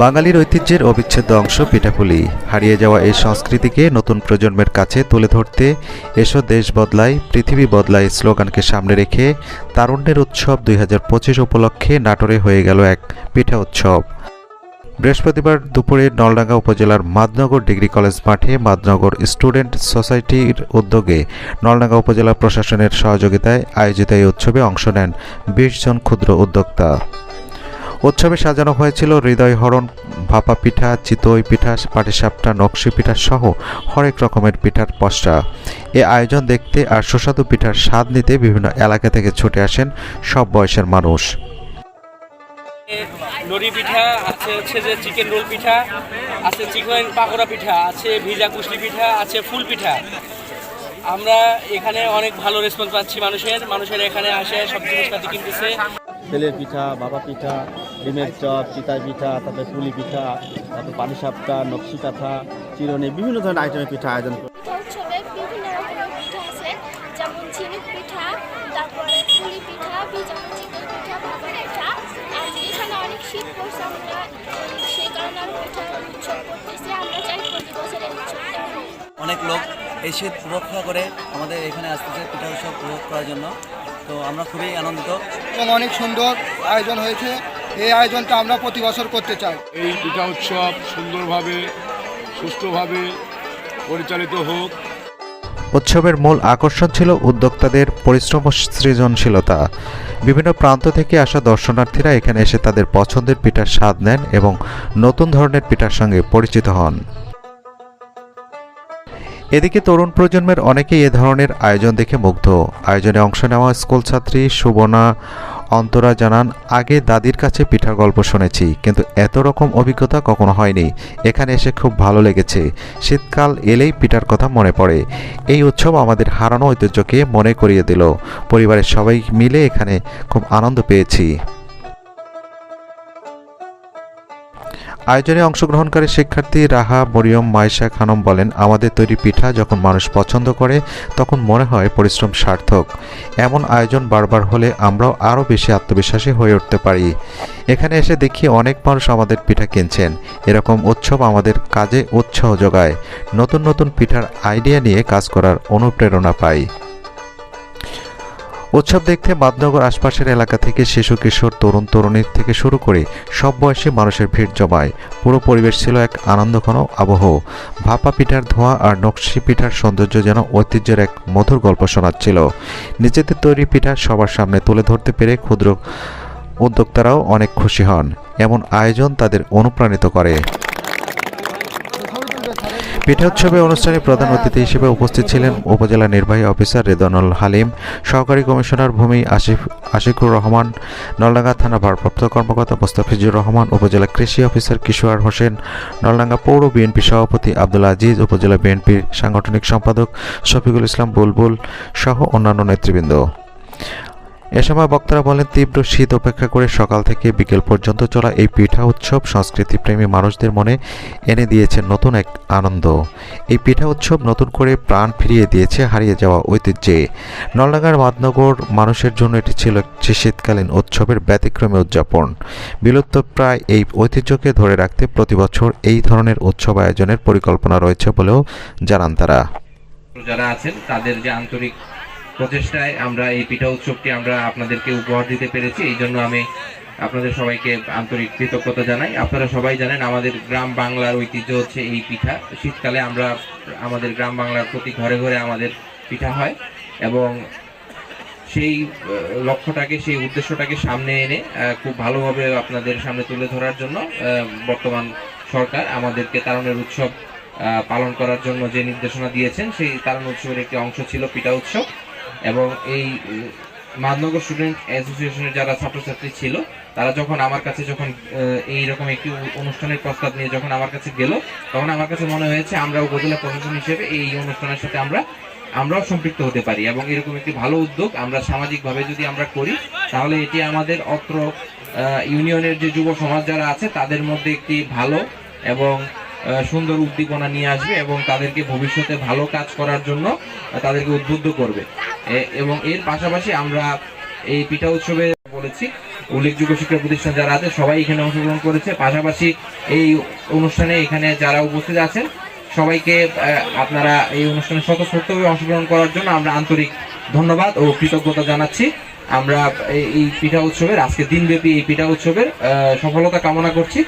বাঙালির ঐতিহ্যের অবিচ্ছেদ্য অংশ পিঠাপুলি। হারিয়ে যাওয়া এই সংস্কৃতিকে নতুন প্রজন্মের কাছে তুলে ধরতে এসো দেশ বদলায়, পৃথিবী বদলায় স্লোগানকে সামনে রেখে তারুণ্যের উৎসব দুই হাজার পঁচিশ উপলক্ষে নাটোরে হয়ে গেল এক পিঠা উৎসব। বৃহস্পতিবার দুপুরে নলডাঙ্গা উপজেলার মাদনগর ডিগ্রি কলেজ মাঠে মাদনগর স্টুডেন্ট সোসাইটির উদ্যোগে নলডাঙ্গা উপজেলা প্রশাসনের সহযোগিতায় আয়োজিত এই উৎসবে অংশ নেন বিশ জন ক্ষুদ্র উদ্যোক্তা। উৎসবে সাজানো হয়েছিল হৃদয় হরণ, ভাপা পিঠা, চিতই পিঠা পাটিসাপটা নকশি পিঠা সহ হরেক রকমের পিঠার পসরা। এ আয়োজন দেখতে আর সুস্বাদু পিঠার স্বাদ নিতে বিভিন্ন এলাকা থেকে ছুটে আসেন সব বয়সের মানুষ। নড়ি পিঠা, আছে হচ্ছে যে চিকেন রোল পিঠা, আছে চিকেন পাকোড়া পিঠা, আছে ভিজা কুশলি পিঠা, আছে ফুল পিঠা। আমরা এখানে অনেক ভালো রেসপন্স পাচ্ছি মানুষের মানুষের এখানে আসে, সব জিনিসপাতি কিনতেছে। তেলের পিঠা বাবা পিঠা ডিমের চপ চিতাই পিঠা তারপরে পুলি পিঠা তারপরে পানিসাপটা নকশি কাঁথা চিরনি বিভিন্ন ধরনের আইটেমের পিঠা আয়োজন করে। অনেক শীত পড়ছে আমরা সেই কারণে আমরা পিঠা উৎসব করতেছি আমরা চাই প্রতি বছর এই উৎসবটা অনেক লোক এই শীত উপভোগ করে আমাদের এখানে আসতেছে পিঠা উৎসব উপভোগ করার জন্য। তো আমরা খুবই আনন্দিত। এবং অনেক সুন্দর আয়োজন হয়েছে। এই আয়োজনটা আমরা প্রতি বছর করতে চাই। এই পিঠা উৎসব সুন্দরভাবে সুষ্ঠুভাবে পরিচালিত হোক। উৎসবের মূল আকর্ষণ ছিল উদ্যোক্তাদের পরিশ্রম ও সৃজনশীলতা। বিভিন্ন প্রান্ত থেকে আসা দর্শনার্থীরা এখানে এসে তাদের পছন্দের পিঠার স্বাদ নেন এবং নতুন ধরনের পিঠার সঙ্গে পরিচিত হন। এদিকে তরুণ প্রজন্মের অনেকেই এ ধরনের আয়োজন দেখে মুগ্ধ। আয়োজনে অংশ নেওয়া স্কুল ছাত্রী সুবর্ণা অন্তরা জানান, আগে দাদির কাছে পিঠার গল্প শুনেছি, কিন্তু এত রকম অভিজ্ঞতা কখনো হয়নি। এখানে এসে খুব ভালো লেগেছে। শীতকাল এলেই পিঠার কথা মনে পড়ে। এই উৎসব আমাদের হারানো ঐতিহ্যকে মনে করিয়ে দিল। পরিবারের সবাই মিলে এখানে খুব আনন্দ পেয়েছি। আয়োজনে অংশগ্রহণকারী শিক্ষার্থী রাহা, মরিয়ম মাইশা খানম বলেন, আমাদের তৈরি পিঠা যখন মানুষ পছন্দ করে, তখন মনে হয় পরিশ্রম সার্থক। এমন আয়োজন বারবার হলে আমরাও আরও বেশি আত্মবিশ্বাসী হয়ে উঠতে পারি। এখানে এসে দেখি অনেক মানুষ আমাদের পিঠা কিনছেন। এরকম উৎসব আমাদের কাজে উৎসাহ যোগায়। নতুন নতুন পিঠার আইডিয়া নিয়ে কাজ করার অনুপ্রেরণা পাই। উৎসব দেখতে মাদনগর আশপাশের এলাকা থেকে শিশু, কিশোর, তরুণ, তরুণীর থেকে শুরু করে সব বয়সী মানুষের ভিড় জমায়। পুরো পরিবেশ ছিল এক আনন্দঘন আবহ। ভাপা পিঠার ধোঁয়া আর নকশি পিঠার সৌন্দর্য যেন ঐতিহ্যের এক মধুর গল্প শোনাচ্ছিল। নিজেদের তৈরি পিঠা সবার সামনে তুলে ধরতে পেরে ক্ষুদ্র উদ্যোক্তারাও অনেক খুশি হন। এমন আয়োজন তাদের অনুপ্রাণিত করে। পিঠা উৎসবে অনুষ্ঠানে প্রধান অতিথি হিসেবে উপস্থিত ছিলেন উপজেলা নির্বাহী অফিসার রেদনুল হালিম, সহকারী কমিশনার ভূমি আসিফ আশিকুর রহমান, নলডাঙ্গা থানা ভারপ্রাপ্ত কর্মকর্তা মোস্তাফিজুর রহমান, উপজেলা কৃষি অফিসার কিশোর হোসেন, নলডাঙ্গা পৌর বিএনপি সভাপতি আব্দুল আজিজ, উপজেলা বিএনপির সাংগঠনিক সম্পাদক শফিকুল ইসলাম বুলবুল সহ অন্যান্য নেতৃবৃন্দ। এ সময় বক্তারা বলেন, তীব্র শীত উপেক্ষা করে সকাল থেকে বিকেল পর্যন্ত চলা এই পিঠা উৎসব সংস্কৃতিপ্রেমী মানুষদের মনে এনে দিয়েছে নতুন এক আনন্দ। এই পিঠা উৎসব নতুন করে প্রাণ ফিরিয়ে দিয়েছে, হারিয়ে যাওয়া ঐতিহ্যে। নলডাঙ্গার মাদনগর মানুষের জন্য এটি ছিল একটি শীতকালীন উৎসবের ব্যতিক্রমী উদযাপন। বিলুপ্ত প্রায় এই ঐতিহ্যকে ধরে রাখতে প্রতি বছর এই ধরনের উৎসব আয়োজনের পরিকল্পনা রয়েছে বলেও জানান তারা। যারা আছেন, তাদের যে আন্তরিক প্রচেষ্টায় আমরা এই পিঠা উৎসবটি আমরা আপনাদেরকে উপহার দিতে পেরেছি। এই জন্য আমি আপনাদের সবাইকে আন্তরিক কৃতজ্ঞতা জানাই। আপনারা সবাই জানেন আমাদের গ্রাম বাংলার ঐতিহ্য হচ্ছে এই পিঠা। শীতকালে আমরা আমাদের গ্রাম বাংলার প্রতি ঘরে ঘরে আমাদের পিঠা হয় এবং সেই লক্ষ্যটাকে, সেই উদ্দেশ্যটাকে সামনে এনে খুব ভালোভাবে আপনাদের সামনে তুলে ধরার জন্য বর্তমান সরকার আমাদেরকে তারণের উৎসব পালন করার জন্য যে নির্দেশনা দিয়েছেন, সেই তারণ উৎসবের একটি অংশ ছিল পিঠা উৎসব। এবং এই মাদনগর স্টুডেন্ট অ্যাসোসিয়েশনের যারা ছাত্রছাত্রী ছিল, তারা যখন আমার কাছে যখন এই রকম একটি অনুষ্ঠানের প্রস্তাব নিয়ে যখন আমার কাছে গেল, তখন আমার কাছে মনে হয়েছে আমরা উপজেলা প্রশাসন হিসেবে এই অনুষ্ঠানের সাথে আমরা, আমরাও সম্পৃক্ত হতে পারি এবং এরকম একটি ভালো উদ্যোগ আমরা সামাজিকভাবে যদি আমরা করি, তাহলে এটি আমাদের অত্র ইউনিয়নের যে যুব সমাজ যারা আছে, তাদের মধ্যে একটি ভালো এবং সুন্দর উদ্দীপনা নিয়ে আসবে এবং তাদেরকে ভবিষ্যতে ভালো কাজ করার জন্য তাদেরকে উদ্বুদ্ধ করবে। এবং এর পাশাপাশি আমরা এই পিঠা উৎসবে বলেছি, উল্লেখযোগ্য শিক্ষা প্রতিষ্ঠান যারা আছে, সবাই এখানে অংশগ্রহণ করেছে। পাশাপাশি এই অনুষ্ঠানে এখানে যারা উপস্থিত আছেন, সবাইকে আপনারা এই অনুষ্ঠানে স্বতঃস্ফূর্তভাবে অংশগ্রহণ করার জন্য আমরা আন্তরিক ধন্যবাদ ও কৃতজ্ঞতা জানাচ্ছি। আমরা এই পিঠা উৎসবের, আজকে দিনব্যাপী এই পিঠা উৎসবের সফলতা কামনা করছি।